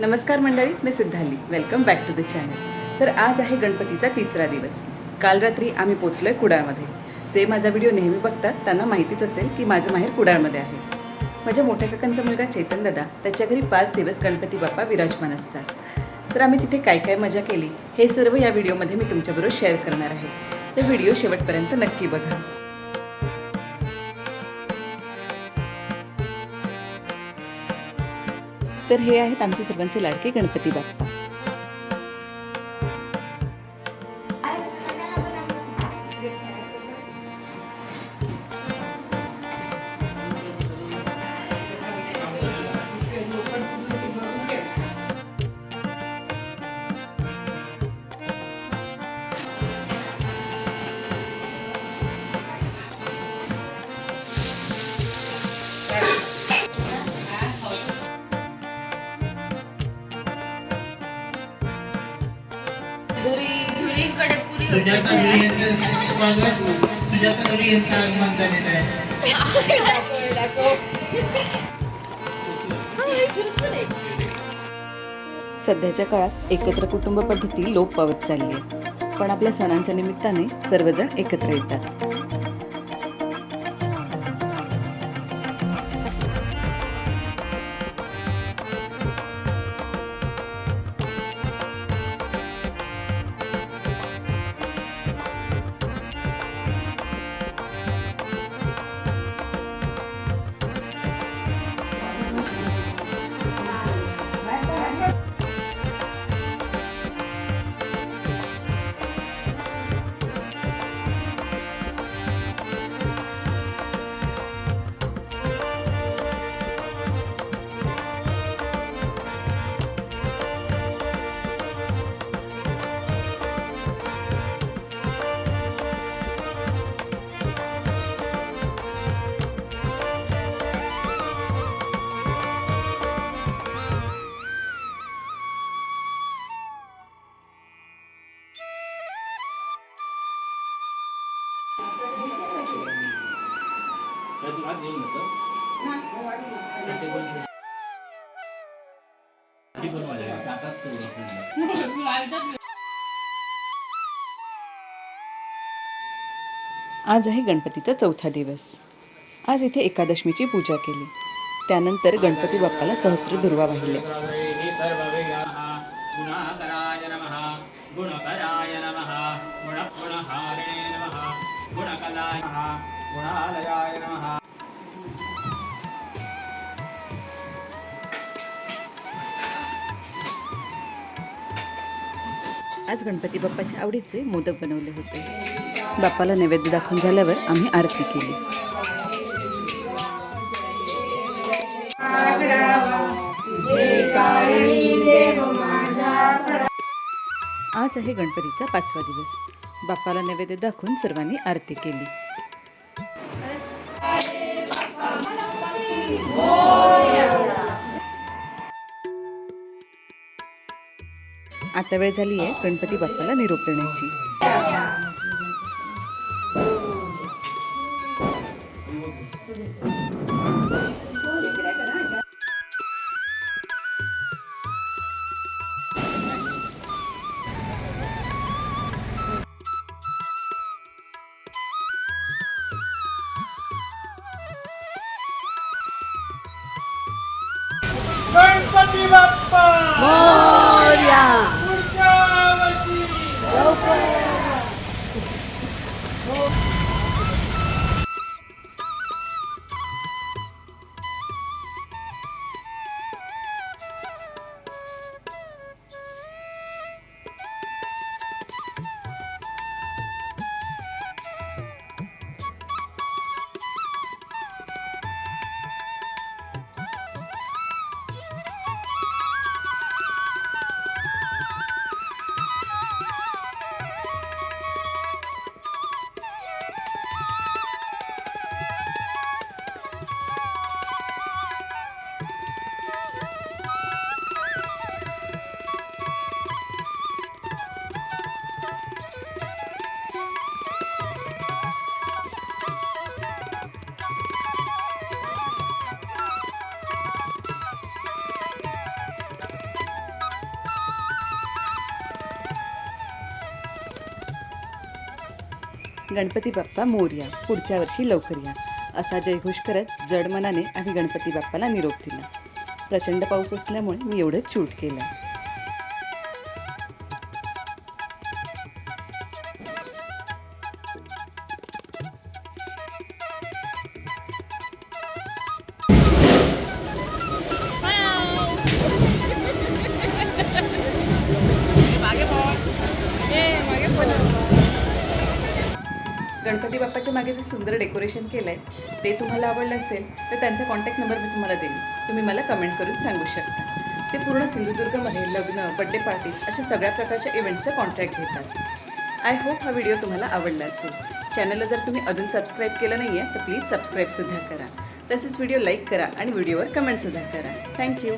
नमस्कार मंडळी मी Siddhali. Welcome back to the channel तर आज आहे गणपतीचा तिसरा दिवस. काल रात्री आम्ही पोचलो आहे कुडाळमध्ये. जे माझा व्हिडिओ नेहमी बघतात त्यांना माहितीच असेल की माझं माहेर कुडाळमध्ये आहे. माझ्या मोठ्या काकांचा मुलगा चेतन दादा त्याच्या घरी पाच दिवस गणपती बाप्पा विराजमान असतात. तर आम्ही तिथे काय काय मजा केली हे सर्व या व्हिडिओमध्ये मी तुमच्याबरोबर शेअर करणार आहे. तर व्हिडिओ शेवटपर्यंत नक्की बघा. तर हे आहेत आमचे सर्वांचे लाडके गणपती बाप्पा. सुजाता घरी यांचं स्वागत सुजाता घरी यांचं आगमन झालेलं आहे सध्याच्या काळात एकत्र कुटुंब पद्धती लोप पावत चालली आहे. पण आपल्या सणांच्या निमित्ताने सर्वजण एकत्र येतात. आज आहे गणपतीचा चौथा दिवस. आज इथे एकादशमीची पूजा केली. त्यानंतर गणपती बाप्पाला सहस्र दुर्वा वाहिल्या नमः गुणकलाय नमः गुणालयाय नमः आज गणपती बाप्पाच्या आवडीचे मोदक बनवले होते. बाप्पाला नैवेद्य दाखवून झाल्यावर आम्ही आरती केली. आज आहे गणपतीचा पाचवा दिवस. बाप्पाला नैवेद्य दाखवून सर्वांनी आरती केली. आता वेळ झाली आहे गणपती बाप्पाला निरोप देण्याची. गणपती बाप्पा! गणपती बाप्पा मोर्या पुढच्या वर्षी लवकर या असा जयघोष करत जड मनाने आम्ही गणपती बाप्पाला निरोप दिला. प्रचंड पाऊस असल्यामुळे मी एवढंच चूट केलं. गणपती बाप्पाच्या मागे जे सुंदर डेकोरेशन केलं आहे ते तुम्हाला आवडलं असेल तर त्यांचा कॉन्टॅक्ट नंबर मी तुम्हाला देईन. तुम्ही मला कमेंट करून सांगू शकता. ते पूर्ण सिंधुदुर्गमध्ये लग्न बड्डे पार्टीज अशा सगळ्या प्रकारच्या इव्हेंट्सचा कॉन्ट्रॅक्ट घेतात. आय होप हा व्हिडिओ तुम्हाला आवडला असेल. चॅनलला जर तुम्ही अजून सबस्क्राईब केलं नाही आहे तर प्लीज सबस्क्राईबसुद्धा करा. तसेच व्हिडिओ लाईक करा आणि व्हिडिओवर कमेंटसुद्धा करा. थँक्यू